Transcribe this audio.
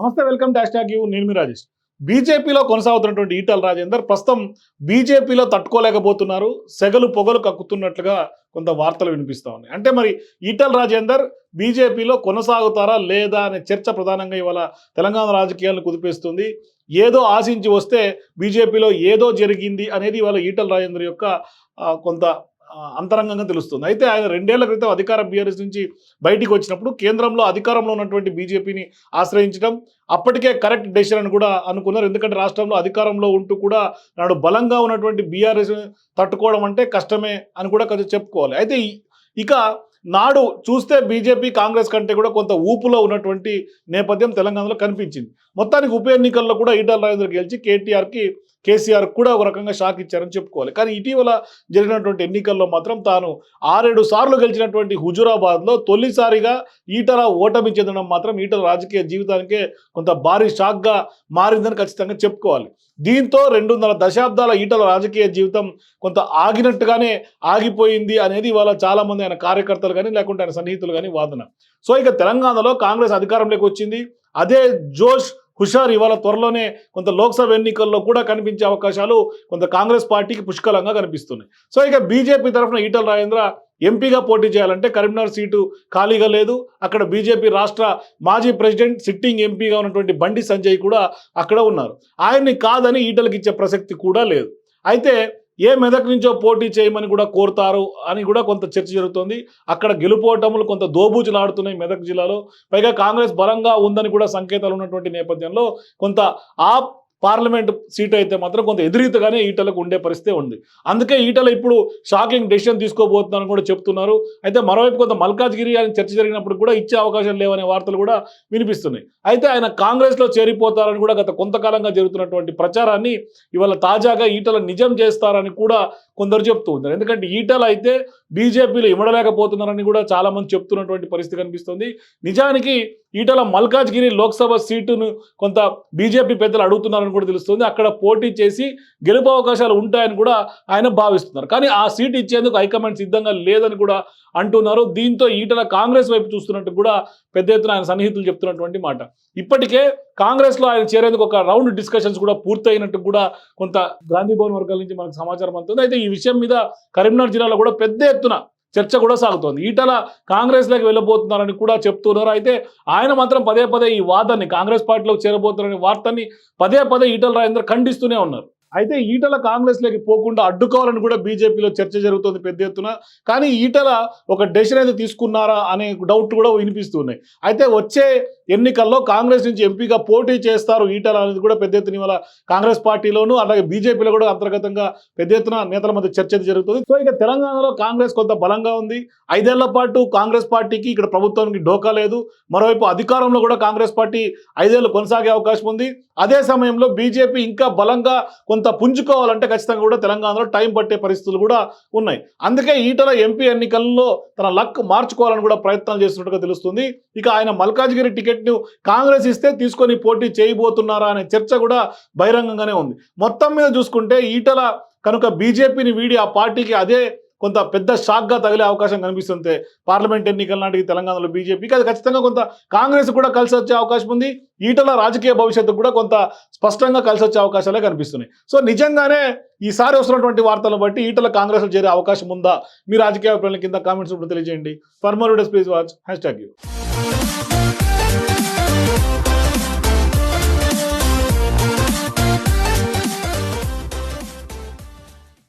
నమస్తే welcome dash tag you. నేను మీ రాజేష్. బీజేపీలో కొనసాగుతున్నటువంటి ఈటల రాజేందర్ ప్రస్తుతం బీజేపీలో తట్టుకోలేకపోతున్నారు. సెగలు పొగలు కక్కుతున్నట్లుగా కొంత వార్తలు వినిపిస్తూ ఉన్నాయి. అంటే మరి ఈటల రాజేందర్ బీజేపీలో కొనసాగుతారా లేదా అనే చర్చ ప్రధానంగా ఇవాళ తెలంగాణ రాజకీయాలను కుదిపేస్తుంది. ఏదో ఆశించి వస్తే బీజేపీలో ఏదో జరిగింది అనేది ఇవాళ ఈటల రాజేందర్ యొక్క కొంత అంతరంగంగా తెలుస్తుంది. అయితే ఆయన రెండేళ్ళ క్రితం అధికార బీఆర్ఎస్ నుంచి బయటికి వచ్చినప్పుడు కేంద్రంలో అధికారంలో ఉన్నటువంటి బీజేపీని ఆశ్రయించడం అప్పటికే కరెక్ట్ డెసిషన్ అని కూడా అనుకున్నారు. ఎందుకంటే రాష్ట్రంలో అధికారంలో ఉంటూ కూడా నాడు బలంగా ఉన్నటువంటి బీఆర్ఎస్ తట్టుకోవడం అంటే కష్టమే అని కూడా కొంచెం చెప్పుకోవాలి. అయితే ఇక నాడు చూస్తే బీజేపీ కాంగ్రెస్ కంటే కూడా కొంత ఊపులో ఉన్నటువంటి నేపథ్యం తెలంగాణలో కనిపించింది. మొత్తానికి ఉప ఎన్నికల్లో కూడా ఈటల రాజేంద్ర గెలిచి కేటీఆర్కి కేసీఆర్ కూడా ఒక రకంగా షాక్ ఇచ్చారని చెప్పుకోవాలి. కానీ ఇటీవల జరిగినటువంటి ఎన్నికల్లో మాత్రం తాను ఆరేడు సార్లు గెలిచినటువంటి హుజురాబాద్లో తొలిసారిగా ఈటల ఓటమి చెందడం మాత్రం ఈటల రాజకీయ జీవితానికే కొంత భారీ షాక్గా మారిందని ఖచ్చితంగా చెప్పుకోవాలి. దీంతో రెండున్నర దశాబ్దాల ఈటల రాజకీయ జీవితం కొంత ఆగినట్టుగానే ఆగిపోయింది అనేది ఇవాళ చాలా మంది ఆయన కార్యకర్తలు కానీ లేకుంటే ఆయన సన్నిహితులు కానీ వాదన. సో ఇక తెలంగాణలో కాంగ్రెస్ అధికారంలోకి వచ్చింది. అదే జోష్ హుషార్ ఇవాళ త్వరలోనే కొంత లోక్సభ ఎన్నికల్లో కూడా కనిపించే అవకాశాలు కొంత కాంగ్రెస్ పార్టీకి పుష్కలంగా కనిపిస్తున్నాయి. సో ఇక బీజేపీ తరఫున ఈటల రాజేంద్ర ఎంపీగా పోటీ చేయాలంటే కరీంనగర్ సీటు ఖాళీగా లేదు. అక్కడ బీజేపీ రాష్ట్ర మాజీ ప్రెసిడెంట్ సిట్టింగ్ ఎంపీగా ఉన్నటువంటి బండి సంజయ్ కూడా అక్కడ ఉన్నారు. ఆయన్ని కాదని ఈటలకి ఇచ్చే ప్రసక్తి కూడా లేదు. అయితే ఏ మెదక్ నుంచో పోటీ చేయమని కూడా కోరుతారు అని కూడా కొంత చర్చ జరుగుతోంది. అక్కడ గెలుపోవటములు కొంత దోబూచులాడుతున్నాయి మెదక్ జిల్లాలో. పైగా కాంగ్రెస్ బలంగా ఉందని కూడా సంకేతాలు ఉన్నటువంటి నేపథ్యంలో కొంత ఆ పార్లమెంట్ సీట్ అయితే మాత్రం కొంత ఎదురీతగానే ఈటలకు ఉండే పరిస్థితి ఉంది. అందుకే ఈటల ఇప్పుడు షాకింగ్ డెసిషన్ తీసుకోబోతున్నారని కూడా చెప్తున్నారు. అయితే మరోవైపు కొంత మల్కాజ్గిరి అని చర్చ జరిగినప్పుడు కూడా ఇచ్చే అవకాశం లేవనే వార్తలు కూడా వినిపిస్తున్నాయి. అయితే ఆయన కాంగ్రెస్లో చేరిపోతారని కూడా గత కొంతకాలంగా జరుగుతున్నటువంటి ప్రచారాన్ని ఇవాళ తాజాగా ఈటల నిజం చేస్తారని కూడా కొందరు చెప్తూ ఉన్నారు. ఎందుకంటే ఈటల అయితే బీజేపీలో ఇమడలేకపోతున్నారని కూడా చాలా మంది చెప్తున్నటువంటి పరిస్థితి కనిపిస్తుంది. నిజానికి ఈటల మల్కాజ్గిరి లోక్సభ సీటును కొంత బీజేపీ పెద్దలు అడుగుతున్నారని కూడా తెలుస్తుంది. అక్కడ పోటీ చేసి గెలుపు అవకాశాలు ఉంటాయని కూడా ఆయన భావిస్తున్నారు. కానీ ఆ సీట్ ఇచ్చేందుకు హైకమాండ్ సిద్ధంగా లేదని కూడా అంటున్నారు. దీంతో ఈటల కాంగ్రెస్ వైపు చూస్తున్నట్టు కూడా పెద్ద ఎత్తున ఆయన సన్నిహితులు చెప్తున్నటువంటి మాట. ఇప్పటికే కాంగ్రెస్లో ఆయన చేరేందుకు ఒక రౌండ్ డిస్కషన్స్ కూడా పూర్తయినట్టు కూడా కొంత గాంధీ భవన్ వర్గాల నుంచి మనకు సమాచారం అందుతుంది. అయితే ఈ విషయం మీద కరీంనగర్ జిల్లాలో కూడా పెద్ద ఎత్తున చర్చ కూడా సాగుతోంది. ఈటల కాంగ్రెస్లోకి వెళ్ళబోతున్నారని కూడా చెప్తున్నారు. అయితే ఆయన మాత్రం పదే పదే ఈ వాదాన్ని కాంగ్రెస్ పార్టీలోకి చేరబోతున్నారనే వార్తని పదే పదే ఈటల రాజేంద్ర ఖండిస్తూనే ఉన్నారు. అయితే ఈటల కాంగ్రెస్లోకి పోకుండా అడ్డుకోవాలని కూడా బీజేపీలో చర్చ జరుగుతుంది పెద్ద ఎత్తున. కానీ ఈటల ఒక డెసిషన్ అయితే తీసుకున్నారా అనే డౌట్ కూడా వినిపిస్తున్నాయి. అయితే వచ్చే ఎన్నికల్లో కాంగ్రెస్ నుంచి ఎంపీగా పోటీ చేస్తారు ఈటల అనేది కూడా పెద్ద ఎత్తున ఇవాళ కాంగ్రెస్ పార్టీలోను అలాగే బీజేపీలో కూడా అంతర్గతంగా పెద్ద ఎత్తున నేతల మధ్య చర్చ జరుగుతుంది. సో ఇక తెలంగాణలో కాంగ్రెస్ కొంత బలంగా ఉంది. ఐదేళ్ళ పాటు కాంగ్రెస్ పార్టీకి ఇక్కడ ప్రభుత్వానికి డోకా లేదు. మరోవైపు అధికారంలో కూడా కాంగ్రెస్ పార్టీ ఐదేళ్ళు కొనసాగే అవకాశం ఉంది. అదే సమయంలో బీజేపీ ఇంకా బలంగా కొంత పుంజుకోవాలంటే ఖచ్చితంగా కూడా తెలంగాణలో టైం పట్టే పరిస్థితులు కూడా ఉన్నాయి. అందుకే ఈటల ఎంపీ ఎన్నికల్లో తన లక్ మార్చుకోవాలని కూడా ప్రయత్నాలు చేస్తున్నట్టుగా తెలుస్తుంది. ఇక ఆయన మల్కాజ్గిరి టికెట్ను కాంగ్రెస్ ఇస్తే తీసుకొని పోటీ చేయబోతున్నారా అనే చర్చ కూడా బహిరంగంగానే ఉంది. మొత్తం మీద చూసుకుంటే ఈటల కనుక బీజేపీని వీడి ఆ పార్టీకి అదే కొంత పెద్ద షాక్గా తగిలే అవకాశం కనిపిస్తుంటే పార్లమెంట్ ఎన్నికల నాటికి తెలంగాణలో బీజేపీకి అది ఖచ్చితంగా కొంత కాంగ్రెస్ కూడా కలిసి వచ్చే అవకాశం ఉంది. ఈటల రాజకీయ భవిష్యత్తు కూడా కొంత స్పష్టంగా కలిసి వచ్చే అవకాశాలే కనిపిస్తున్నాయి. సో నిజంగానే ఈసారి వస్తున్నటువంటి వార్తలను బట్టి ఈటల కాంగ్రెస్లో చేరే అవకాశం ఉందా? మీ రాజకీయ అభిప్రాయాల కింద కామెంట్స్ తెలియజేయండి. For more please watch hashtag you